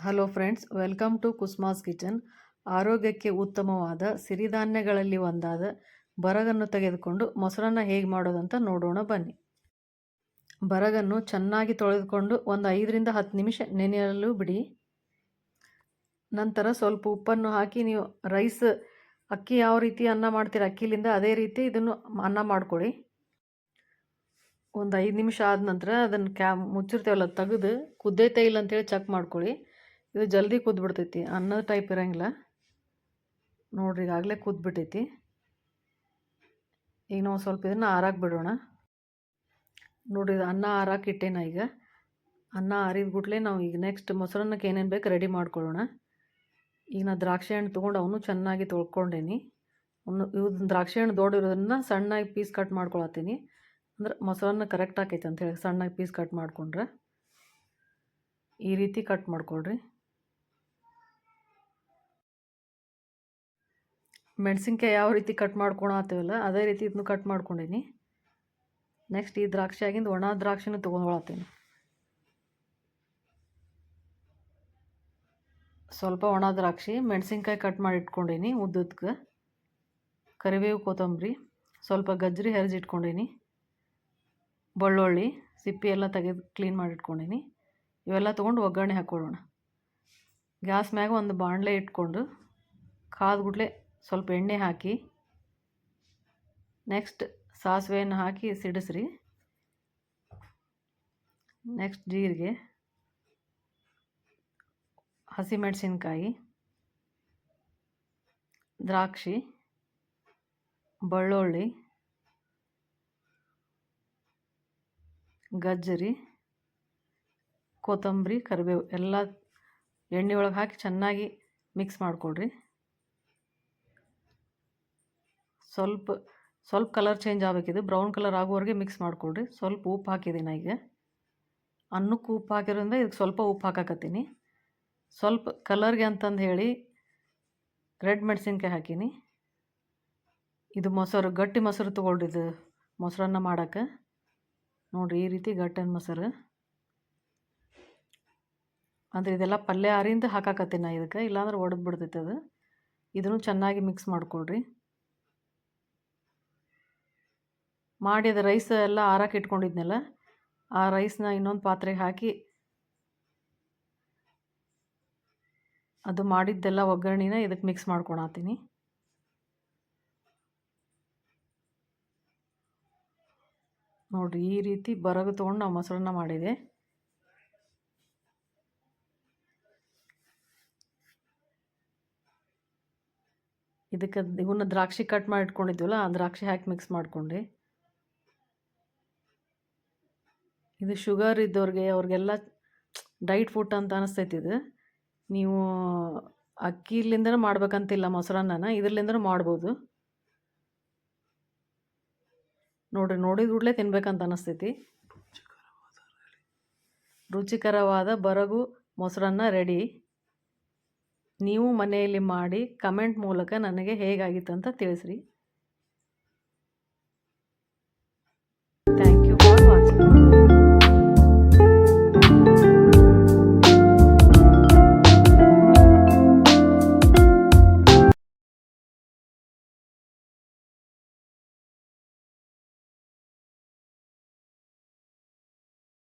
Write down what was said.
Hello friends welcome to Kusma's kitchen ಆರೋಗ್ಯಕ್ಕೆ ಉತ್ತಮವಾದ ಸಿರಿಧಾನ್ಯಗಳಲ್ಲಿ ಒಂದಾದ ಬರಗನ್ನು ತೆಗೆದುಕೊಂಡು ಮೊಸರನ್ನು ಹೇಗೆ ಮಾಡೋದಂತ ನೋಡೋಣ ಬನ್ನಿ. ಬರಗನ್ನು ಚೆನ್ನಾಗಿ ತೊಳೆದುಕೊಂಡು ಒಂದು ಐದರಿಂದ ಹತ್ತು ನಿಮಿಷ ನೆನೆಯಲು ಬಿಡಿ. ನಂತರ ಸ್ವಲ್ಪ ಉಪ್ಪನ್ನು ಹಾಕಿ ನೀವು ರೈಸ್, ಅಕ್ಕಿ ಯಾವ ರೀತಿ ಅನ್ನ ಮಾಡ್ತೀರ ಅಕ್ಕಿಲಿಂದ ಅದೇ ರೀತಿ ಇದನ್ನು ಅನ್ನ ಮಾಡ್ಕೊಳ್ಳಿ ಒಂದು ಐದು ನಿಮಿಷ ಆದ ನಂತರ ಅದನ್ನು ಕ್ಯಾ ಮುಚ್ಚಿರ್ತೇವಲ್ಲ ತೆಗೆದು ಕುದ್ದೈತೆ ಇಲ್ಲ ಅಂತೇಳಿ ಚೆಕ್ ಮಾಡ್ಕೊಳ್ಳಿ ಇದು ಜಲ್ದಿ ಕುದ್ಬಿಡ್ತೈತಿ ಅನ್ನದ ಟೈಪ್ ಇರೋಂಗಿಲ್ಲ. ನೋಡ್ರಿ ಈಗಾಗಲೇ ಕುದ್ಬಿಟ್ಟೈತಿ ಈಗ ನಾವು ಸ್ವಲ್ಪ ಇದನ್ನು ಆರಾಕ್ ಬಿಡೋಣ. ನೋಡ್ರಿ ಇದು ಅನ್ನ ಆರಾಕ್ ಇಟ್ಟೇನ ಈಗ. ಅನ್ನ ಆರಿದ ಗುಟ್ಲೆ ನಾವು ಈಗ ನೆಕ್ಸ್ಟ್ ಮೊಸರನ್ನಕ್ಕೆ ಏನೇನು ಬೇಕು ರೆಡಿ ಮಾಡ್ಕೊಳ್ಳೋಣ. ಈಗ ನಾ ದ್ರಾಕ್ಷಿ ಹಣ್ಣು ತೊಗೊಂಡು ಅವನು ಚೆನ್ನಾಗಿ ತೊಳ್ಕೊಂಡೇನಿ. ಅವನು ಇವ್ ದ್ರಾಕ್ಷಿ ಹಣ್ಣು ದೊಡ್ಡಿರೋದನ್ನ ಸಣ್ಣಾಗಿ ಪೀಸ್ ಕಟ್ ಮಾಡ್ಕೊಳತ್ತೀನಿ. ಅಂದ್ರೆ ಮೊಸರನ್ನ ಕರೆಕ್ಟ್ ಆಕೈತೆ ಅಂತ ಹೇಳಿ ಸಣ್ಣಾಗಿ ಪೀಸ್ ಕಟ್ ಮಾಡ್ಕೊಂಡ್ರೆ. ಈ ರೀತಿ ಕಟ್ ಮಾಡ್ಕೊಳ್ರಿ. ಮೆಣಸಿನ್ಕಾಯಿ ಯಾವ ರೀತಿ ಕಟ್ ಮಾಡ್ಕೊಳತ್ತೀವಲ್ಲ ಅದೇ ರೀತಿ ಇದನ್ನು ಕಟ್ ಮಾಡ್ಕೊಂಡೀನಿ. ನೆಕ್ಸ್ಟ್ ಈ ದ್ರಾಕ್ಷಿ ಆಗಿಂದ ಒಣ ದ್ರಾಕ್ಷಿನೂ ತೊಗೊಂಡ್ಕೊಳತ್ತೀನಿ ಸ್ವಲ್ಪ ಒಣ ದ್ರಾಕ್ಷಿ, ಮೆಣಸಿನ್ಕಾಯಿ ಕಟ್ ಮಾಡಿ ಇಟ್ಕೊಂಡೀನಿ ಉದ್ದುದ್ಕೆ. ಕರಿಬೇವು ಕೊತ್ತಂಬರಿ, ಸ್ವಲ್ಪ ಗಜ್ಜರಿ ಹೆರ್ಜಿ ಇಟ್ಕೊಂಡೀನಿ. ಬೆಳ್ಳುಳ್ಳಿ, ಸಿಪ್ಪಿ ಎಲ್ಲ ತೆಗೆದು ಕ್ಲೀನ್ ಮಾಡಿ ಇಟ್ಕೊಂಡೀನಿ. ಇವೆಲ್ಲ ತೊಗೊಂಡು ಒಗ್ಗರಣೆ ಹಾಕ್ಕೊಳ್ಳೋಣ ಗ್ಯಾಸ್ ಮ್ಯಾಗ ಒಂದು ಬಾಣಲೆ ಇಟ್ಕೊಂಡು ಕಾದ್ಗುಡ್ಲೆ ಸ್ವಲ್ಪ ಎಣ್ಣೆ ಹಾಕಿ ನೆಕ್ಸ್ಟ್ ಸಾಸಿವೆಯನ್ನು ಹಾಕಿ ಸಿಡಿಸ್ರಿ. ನೆಕ್ಸ್ಟ್ ಜೀರಿಗೆ, ಹಸಿಮೆಣಸಿನ್ಕಾಯಿ, ದ್ರಾಕ್ಷಿ, ಬೆಳ್ಳುಳ್ಳಿ, ಗಜ್ಜರಿ, ಕೊತ್ತಂಬರಿ, ಕರಿಬೇವು ಎಲ್ಲ ಎಣ್ಣೆ ಒಳಗೆ ಹಾಕಿ ಚೆನ್ನಾಗಿ ಮಿಕ್ಸ್ ಮಾಡಿಕೊಡ್ರಿ ಸ್ವಲ್ಪ ಸ್ವಲ್ಪ ಕಲರ್ ಚೇಂಜ್ ಆಗಬೇಕಿದೆ. ಬ್ರೌನ್ ಕಲರ್ ಆಗೋವರೆಗೆ ಮಿಕ್ಸ್ ಮಾಡಿಕೊಡ್ರಿ ಸ್ವಲ್ಪ ಉಪ್ಪು ಹಾಕಿದ್ದೀನಿ ಈಗ ಅನ್ನಕ್ಕೆ ಉಪ್ಪು ಹಾಕಿರೋದ್ರಿಂದ ಇದಕ್ಕೆ ಸ್ವಲ್ಪ ಉಪ್ಪು ಹಾಕಕತ್ತೀನಿ. ಸ್ವಲ್ಪ ಕಲರ್ಗೆ ಅಂತಂದು ಹೇಳಿ ರೆಡ್ ಮೆಣಸಿನ್ಕಾಯಿ ಹಾಕೀನಿ. ಇದು ಮೊಸರು, ಗಟ್ಟಿ ಮೊಸರು ತೊಗೊಂಡಿದ್ದು ಮೊಸರನ್ನ ಮಾಡೋಕ್ಕೆ ನೋಡಿರಿ ಈ ರೀತಿ ಗಟ್ಟಿನ ಮೊಸರು. ಅಂದರೆ ಇದೆಲ್ಲ ಪಲ್ಯ ಆರಿಂದ ಹಾಕಾಕತ್ತೀನಿ ನಾ ಇದಕ್ಕೆ. ಇಲ್ಲಾಂದ್ರೆ ಒಡೆದು ಬಿಡ್ತೈತೆ ಅದು. ಇದನ್ನು ಚೆನ್ನಾಗಿ ಮಿಕ್ಸ್ ಮಾಡಿಕೊಡ್ರಿ ಮಾಡಿ ಅದು ರೈಸ್ ಎಲ್ಲ ಆರಕ್ಕೆ ಇಟ್ಕೊಂಡಿದ್ನಲ್ಲ, ಆ ರೈಸ್ನ ಇನ್ನೊಂದು ಪಾತ್ರೆಗೆ ಹಾಕಿ ಅದು ಮಾಡಿದ್ದೆಲ್ಲ ಒಗ್ಗರಣೆನ ಇದಕ್ಕೆ ಮಿಕ್ಸ್ ಮಾಡ್ಕೊಳತ್ತೀನಿ ನೋಡಿರಿ ಈ ರೀತಿ ಬರಗು ತೊಗೊಂಡು ನಾವು ಮೊಸರನ್ನ ಮಾಡಿದೆ. ಇದಕ್ಕೆ ಇವನ್ನ ದ್ರಾಕ್ಷಿ ಕಟ್ ಮಾಡಿ ಇಟ್ಕೊಂಡಿದ್ವಲ್ಲ, ಆ ದ್ರಾಕ್ಷಿ ಹಾಕಿ ಮಿಕ್ಸ್ ಮಾಡ್ಕೊಂಡೆ. ಇದು ಶುಗರ್ ಇದ್ದವ್ರಿಗೆ ಅವ್ರಿಗೆಲ್ಲ ಡೈಟ್ ಫುಡ್ ಅಂತ ಅನಿಸ್ತೈತಿ ಇದು. ನೀವು ಅಕ್ಕಿಲಿಂದನೂ ಮಾಡ್ಬೇಕಂತಿಲ್ಲ ಮೊಸರನ್ನನ ಇದರಲ್ಲಿಂದನೂ ಮಾಡ್ಬೋದು. ನೋಡ್ರಿ, ನೋಡಿದ ಕೂಡಲೇ ತಿನ್ಬೇಕಂತ ಅನಿಸ್ತೈತಿ. ರುಚಿಕರವಾದ ಬರಗು ಮೊಸರನ್ನ ರೆಡಿ. ನೀವು ಮನೆಯಲ್ಲಿ ಮಾಡಿ ಕಮೆಂಟ್ ಮೂಲಕ ನನಗೆ ಹೇಗಾಗಿತ್ತು ಅಂತ ತಿಳಿಸ್ರಿ.